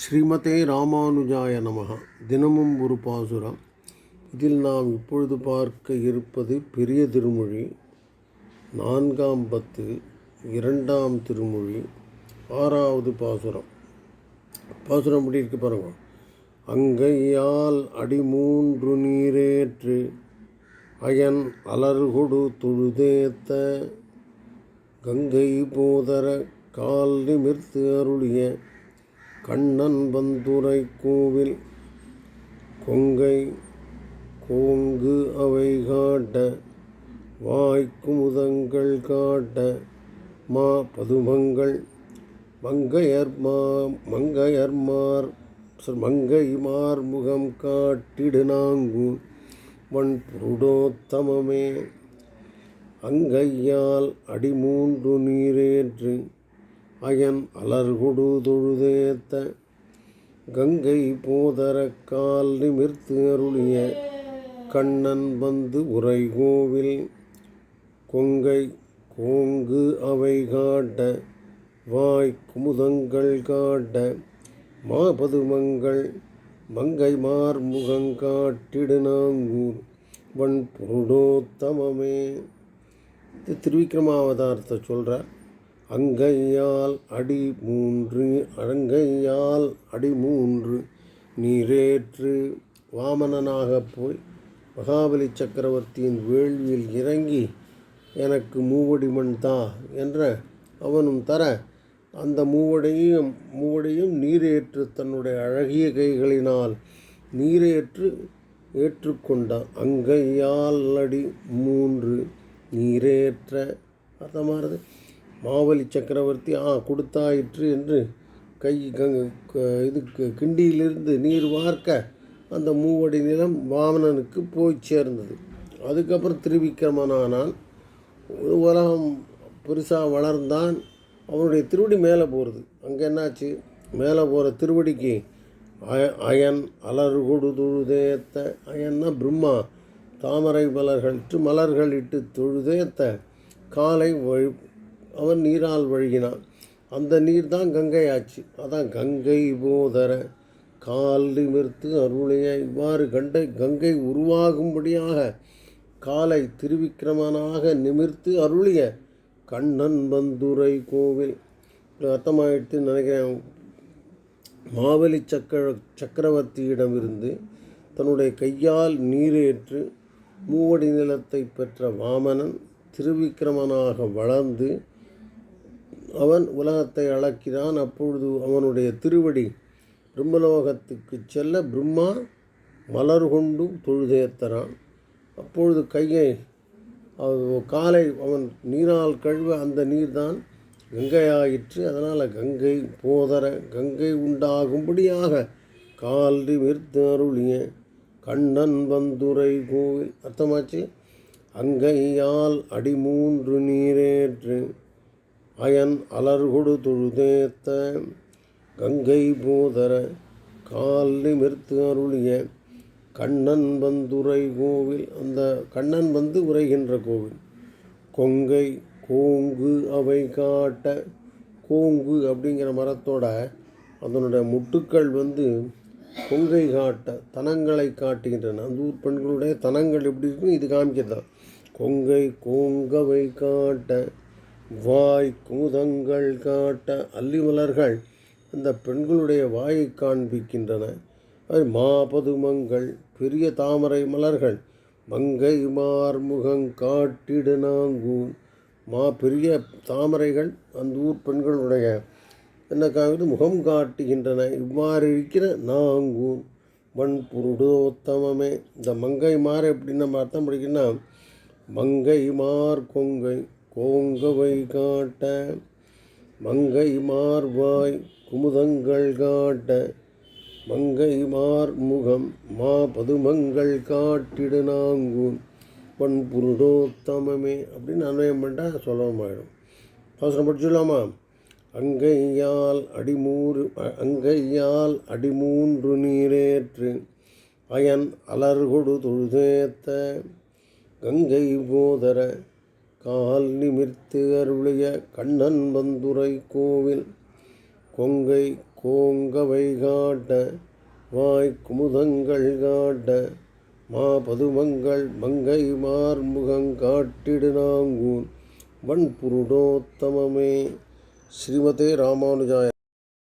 ஸ்ரீமதே ராமானுஜாய நமக. தினமும் ஒரு பாசுரம். இதில் நாம் இப்பொழுது பார்க்க இருப்பது பெரிய திருமொழி. நான்காம் பத்து இரண்டாம் திருமொழி ஆறாவது பாசுரம். பாசுரம் எப்படி இருக்கு பாருங்க. அங்கையால் அடிமூன்று நீரேற்று அயன் அலர்கொடு தொழுதேத்த கங்கை போதர கால் நிமிர்த்து அருளிய கண்ணன் பந்துரை கோவில் கொங்கை கோங்கு அவை காட்ட வாய்க்குமுதங்கள் காட்ட மா பதுமங்கள் மங்கையர் மா மங்கையர்மார் மங்கை மார்முகம் காட்டிடு நாங்கு வன் புருடோத்தமமே. அங்கையால் அடிமூன்று நீரேற்று அயன் அலர்கொடு தொழுதேத்த கங்கை போதர கால் நிமிர்த்து அருளிய கண்ணன் வந்து உரை கோவில் கொங்கை கோங்கு அவை காட்ட வாய் குமுதங்கள் காட்ட மாபதுமங்கள் மங்கை மார்முகங்காட்டிடு நாங்கூர் வன் புருடோத்தமமே இது திருவிக்ரமாவதாரத்தை சொல்கிறார் அங்கையால் அடி மூன்று அங்கையால் அடி மூன்று நீரேற்று வாமனனாகப் போய் மகாபலி சக்கரவர்த்தியின் வேள்வியில் இறங்கி எனக்கு மூவடி மண் தா என்ற அவனும் தர அந்த மூவடையும் மூவடையும் நீரேற்று தன்னுடைய அழகிய கைகளினால் நீரேற்று ஏற்றுக்கொண்டான். அங்கையால் அடி மூன்று நீரேற்ற அர்த்தமானது மாவலி சக்கரவர்த்தி ஆ கொடுத்தாயிற்று என்று கை க- இது கிண்டியிலிருந்து நீர் வார்க்க அந்த மூவடி நிலம் வாமனனுக்கு போய் சேர்ந்தது. அதுக்கப்புறம் திருவிக்கிரமனானான் உலகம் பெருசாக வளர்ந்தான். அவனுடைய திருவடி மேலே போகிறது அங்கே என்னாச்சு? மேலே போகிற திருவடிக்கு அய அயன் அலர்கொடு தொழுதேத்த அயன்னா பிரம்மா தாமரை மலர்களிற்று மலர்கள் இட்டு தொழுதேத்த காலை வழி அவன் நீரால் வழுகினான். அந்த நீர் தான் கங்கை ஆச்சு அதான் கங்கை போதர கால் நிமிர்த்து அருளைய இவ்வாறு கண்டை கங்கை உருவாகும்படியாக காலை திருவிக்கிரமனாக நிமிர்த்து அருளிய கண்ணன் பந்துரை கோவில். அர்த்தமாயிட்டு நினைக்கிறேன். மாவலி சக்கர சக்கரவர்த்தியிடமிருந்து தன்னுடைய கையால் நீரேற்று மூவடி நிலத்தை பெற்ற வாமனன் திருவிக்கிரமனாக வளர்ந்து அவன் உலகத்தை அளக்கிறான். அப்பொழுது அவனுடைய திருவடி பிரம்மலோகத்துக்கு செல்ல பிரம்மா மலர் கொண்டு தொழுதேத்தறான் அப்பொழுது கையை காலை அவன் நீரால் கழுவ அந்த நீர்தான் கங்கையாயிற்று. அதனால் கங்கை போதர கங்கை உண்டாகும்படியாக கால் நிமிர்த்து அருளிய கண்ணன் வந்துரை கோவில். அர்த்தமாச்சு? அங்கையால் அடிமூன்று நீரேற்று. அயன் அலர்கொடு தொழுதேத்த கங்கை போதர கால் நிமிர்த்து அருளிய கண்ணன் வந்துரை கோவில். அந்த கண்ணன் வந்து உரைகின்ற கோவில். கொங்கை கோங்கு அவை காட்ட கோங்கு அப்படிங்கிற மரத்தோட அதனுடைய முட்டுக்கள் வந்து கொங்கை காட்ட தனங்களை காட்டுகின்றன. அந்த ஊர் பெண்களுடைய தனங்கள் எப்படி இருக்கும் இது காமிக்கிறது. கொங்கை கோங்கவை காட்ட வாய் குமுதங்கள் காட்ட அல்லி மலர்கள் அந்த பெண்களுடைய வாயை காண்பிக்கின்றன. அது மாபதுமங்கள் பெரிய தாமரை மலர்கள் மங்கை மார்முகங் காட்டிடு நாங்கூன். மா பெரிய தாமரைகள் அந்த ஊர் பெண்களுடைய என்ன காமிது முகம் காட்டுகின்றன. இவ்வாறு இருக்கிற நாங்கூன். மண் புருடோத்தமமே இந்த மங்கை மார் எப்படின்னு நம்ம அர்த்தம் படிக்கணும்னா மங்கை மார் கொங்கை. கோங்கவை காட்ட மங்கை மார்வாய் குமுதங்கள் காட்ட மங்கை மார் முகம் மா பதுமங்கள் காட்டிடு நாங்கூன் பண் புருடோத்தமமே அப்படின்னு அன்வயம் பண்ணிட்டால் சொல்லமாயிடும் அவசரம் படிச்சுடலாமா அங்கையால் அடிமூறு அங்கையால் அடிமூன்று நீரேற்று அயன் அலர்கொடு தொழுதேத்த கங்கை போதர கால் நிமிர்த்து அருளிய கண்ணன் வந்துரை கோவில் கொங்கை கோங்கவை காட்ட வாய் குமுதங்கள் காட்ட மா பதுமங்கள் மங்கை மார்முகங் காட்டிடு வன்புருடோத்தமமே. ஸ்ரீமதே ராமானுஜாய